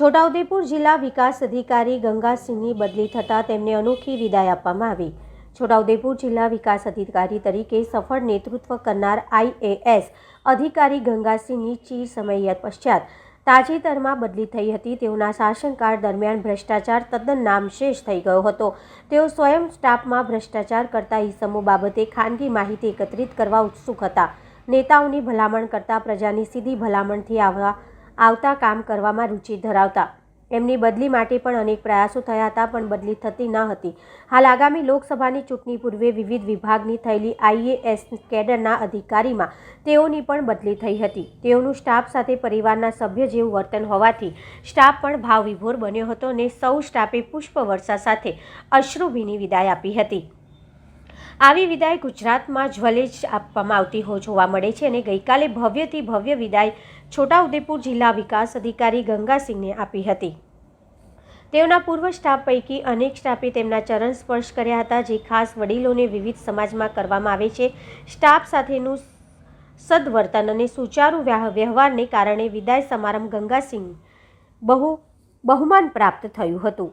છોટાઉદેપુર જિલ્લા વિકાસ અધિકારી ગંગાસિંહની બદલી થતાં તેમને અનોખી વિદાય આપવામાં આવી. છોટાઉદેપુર જિલ્લા વિકાસ અધિકારી તરીકે સફળ નેતૃત્વ કરનાર આઈએએસ અધિકારી ગંગાસિંહની ચીર સમય પશ્ચાત તાજેતરમાં બદલી થઈ હતી. તેઓના શાસનકાળ દરમિયાન ભ્રષ્ટાચાર તદ્દન નામશેષ થઈ ગયો હતો. તેઓ સ્વયં સ્ટાફમાં ભ્રષ્ટાચાર કરતા ઇસમો બાબતે ખાનગી માહિતી એકત્રિત કરવા ઉત્સુક હતા. નેતાઓની ભલામણ કરતા પ્રજાની સીધી ભલામણથી આવવા આવતા કામ કરવામાં રુચિ ધરાવતા. એમની બદલી માટે પણ અનેક પ્રયાસો થયા હતા, પણ બદલી થતી ન હતી. હાલ આગામી લોકસભાની ચૂંટણી પૂર્વે વિવિધ વિભાગની થયેલી આઈએએસ કેડરના અધિકારીમાં તેઓની પણ બદલી થઈ હતી. તેઓનું સ્ટાફ સાથે પરિવારના સભ્ય જેવું વર્તન હોવાથી સ્ટાફ પણ ભાવ વિભોર બન્યો હતો અને સૌ સ્ટાફે પુષ્પવર્ષા સાથે અશ્રુભીની વિદાય આપી હતી. આવી વિદાય ગુજરાતમાં જ્વલે જ આપવામાં આવતી હો જોવા મળે છે અને ગઈકાલે ભવ્યથી ભવ્ય વિદાય છોટાઉદેપુર જિલ્લા વિકાસ અધિકારી ગંગાસિંહને આપી હતી. તેઓના પૂર્વ સ્ટાફ પૈકી અનેક સ્ટાફે તેમના ચરણ સ્પર્શ કર્યા હતા, જે ખાસ વડીલોને વિવિધ સમાજમાં કરવામાં આવે છે. સ્ટાફ સાથેનું સદવર્તન અને સુચારુ વ્યવહારને કારણે વિદાય સમારંભ ગંગાસિંહ બહુ બહુમાન પ્રાપ્ત થયું હતું.